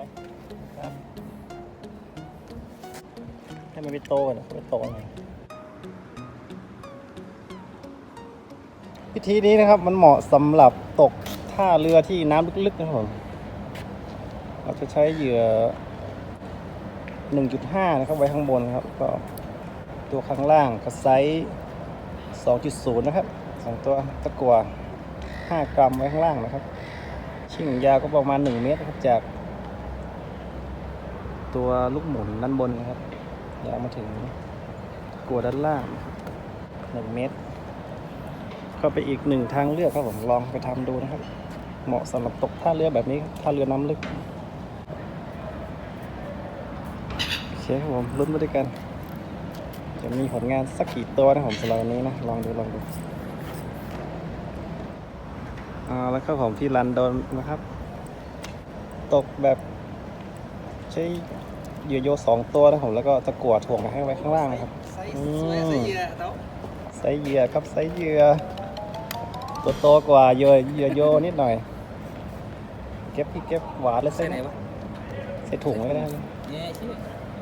วยครับให้มันไปโตก่อนนะไปโตไงวิธีนี้นะครับมันเหมาะสำหรับตกท่าเรือที่น้ำลึกๆนะครับผมเราจะใช้เหยื่อ 1.5 นะครับ ไว้ข้างบนครับ ก็ตัวข้างล่างก็ไซส์2.0 นะครับสองตัวตะกัว5กรัมไว้ข้างล่างนะครับ ชิ่งยาวก็ประมาณ 1 เมตรนะครับจาก ตัวลูกหมุนด้านบนนะครับยาวมาถึงกัวด้านล่างนะครับ1เมตร ก็ไปอีกหนึ่งทางเลือกครับผมลองไปทำดูนะครับ เหมาะสำหรับตกท่าเรือแบบนี้ท่าเรือน้ำลึกโอเคครับผมลุ้นไปด้วยกัน จะมีผลงานสักกี่ตัวนะผมสำหรับวันนี้นะลองดูลองดูเอาแล้วครับผมที่รันโดนนะครับ ตกแบบ ใช้เหยื่อโยสองตัวนะผมแล้วก็ตะกั่วถ่วงไปให้ไว้ข้างล่างนะครับ ไซส์อืมสวยไซส์เหยื่อเต้าไซส์เหยื่อครับไซส์เหยื่อตัวโตกว่าเหยื่อเหยื่อโยนิดหน่อย เก็บพี่เก็บหวานแล้วใส่ใส่ไหนวะ ใส่ถุงไว้ก็ได้นะเนี่ยชื่อ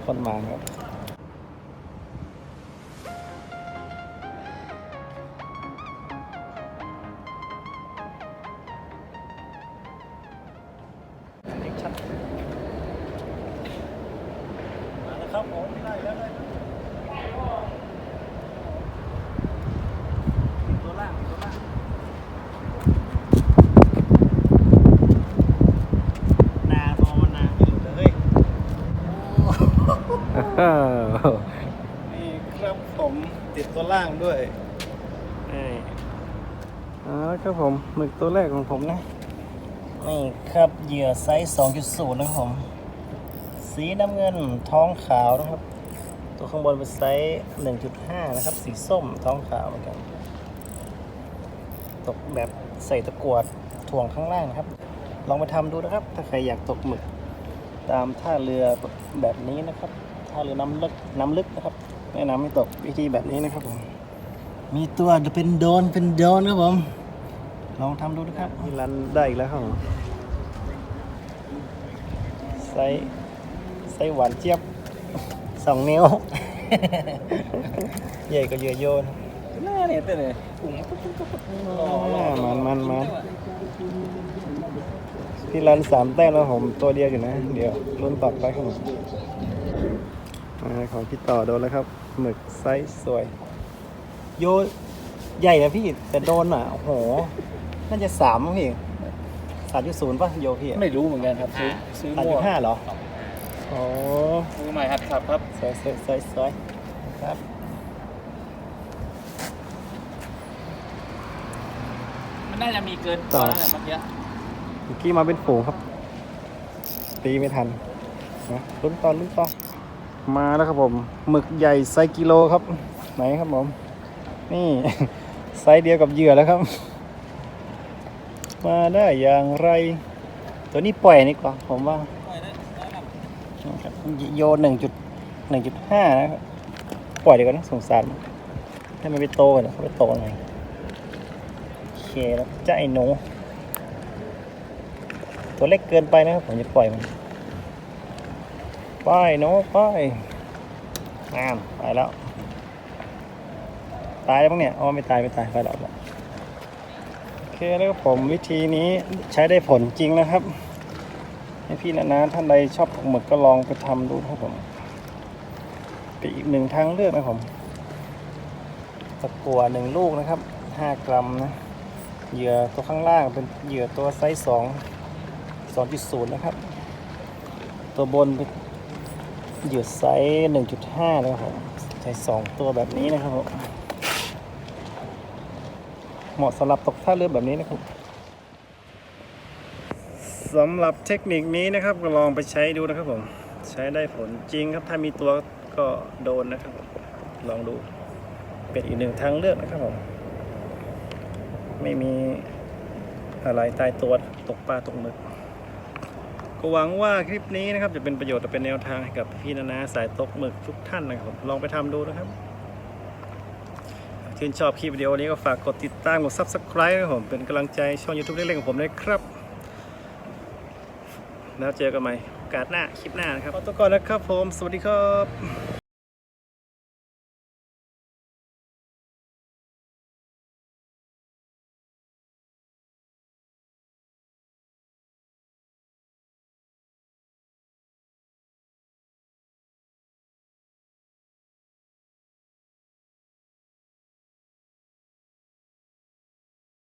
คนมาครับ มาแล้วครับผมได้แล้วได้แล้วตัวล่างตัวล่างนาพอมันนาไม่หลุดเลยนี่ครับผมติดตัวล่างด้วยนี่อ๋อครับผมหมึกตัวแรกของผมนะนี่ครับเหยื่อไซส์ 2.0 นะครับผม สีน้ำเงินท้องขาวนะครับ ตัวข้างบนเป็นไซส์1.5 นะครับ สีส้มท้องขาวเหมือนกัน ตกแบบใส่ตะกรวดถ่วงข้างล่างนะครับ ลองไปทำดูนะครับ ถ้าใครอยากตกหมึก ตามท่าเรือแบบนี้นะครับท่าเรือน้ำลึกน้ำลึกนะครับแนะนำให้ตกวิธีแบบนี้นะครับผมมีตัวเป็นโดนเป็นโดนครับผม ลองทำดูนะครับนี่รันได้อีกแล้วครับผมไซส์ไซ ส์หวานเจี๊ยบสองนิ้ว ใหญ่กว่าเหยื่อโยนหน้าเนี่ยแต่เนี่ยถุงปุ๊บปุ๊บปุ๊บปุ๊บมันมันมันพี่รันสามแต้มแล้วผมตัวเดียวอยู่นะ เดี๋ยวรุ่นต่อไปครับผมอ่าของพี่ต่อโดนแล้วครับ หมึกไซส์สวย โยใหญ่นะพี่แต่โดนอะ โอ้โห น่าจะสามมั้งพี่สามจุดศูนย์ป่ะโยพี่ ไม่รู้เหมือนกันครับ ซื้อซื้อสามมั่จุวดห้าเหรอ โอ้ซื้อใหม่หัดขับครับ สวยสวยสวยสวยครับมันน่าจะมีเกินตัวแล้วแหละเมื่อกี้เมื่อกี้มาเป็นฝูงครับ ตีไม่ทันนะลุ้นตอนลุ้นตอนมาแล้วครับผมหมึกใหญ่ไซส์กิโลครับ ไหนครับผม นี่ ไซส์เดียวกับเหยื่อแล้วครับ มาได้อย่างไร ตัวนี้ปล่อยนี่กว่าผมว่า นะครับโยหนึ่งจุดหนึ่งจุดห้านะครับปล่อยดีกว่านะสงสารมันให้มันไปโตก่อนนะเขาไปโตหน่อยโอเคแล้วจะไอ้หนูตัวเล็กเกินไปนะครับผมจะปล่อยมันป้ายน้ป้ายงามไปแล้ว ตายแล้วมั้งเนี่ยอ๋อไม่ตายไม่ตายไปแล้วไปแล้วโอเคแล้วผมวิธีนี้ใช้ได้ผลจริงนะครับ ให้พี่นะนะท่านใดชอบตกหมึกก็ลองไปทำดูครับผมเป็นอีกหนึ่งทางเลือกนะครับผมตะกั่วหนึ่งลูกนะครับห้ากรัมนะเหยื่อตัวข้างล่างเป็นเหยื่อตัวไซส์สอง2.0นย์นะครับ ตัวบนเป็นเหยื่อไซส์1.5นะครับผมใช้2ตัวแบบนี้นะครับผมเหมาะสำหรับตกท่าเรือแบบนี้นะครับ สำหรับเทคนิคนี้นะครับก็ลองไปใช้ดูนะครับผม ใช้ได้ผลจริงครับถ้ามีตัวก็โดนนะครับ ลองดูเป็นอีกหนึ่งทางเลือกนะครับผม ไม่มีอะไรตายตัวตกปลาตกหมึกก็หวังว่าคลิปนี้นะครับ จะเป็นประโยชน์และเป็นแนวทางให้กับพี่นานาสายตกหมึกทุกท่านนะครับ ลองไปทำดูนะครับชื่นชอบคลิปวิดีโอนี้ก็ฝากกดติดตามกด subscribe นะครับผมเป็นกำลังใจช่อง YouTube เล็กๆของผมด้วยครับ แล้วเจอกันใหม่โอกาสหน้าคลิปหน้านะครับขอตัวก่อนนะครับผม สวัสดีครับ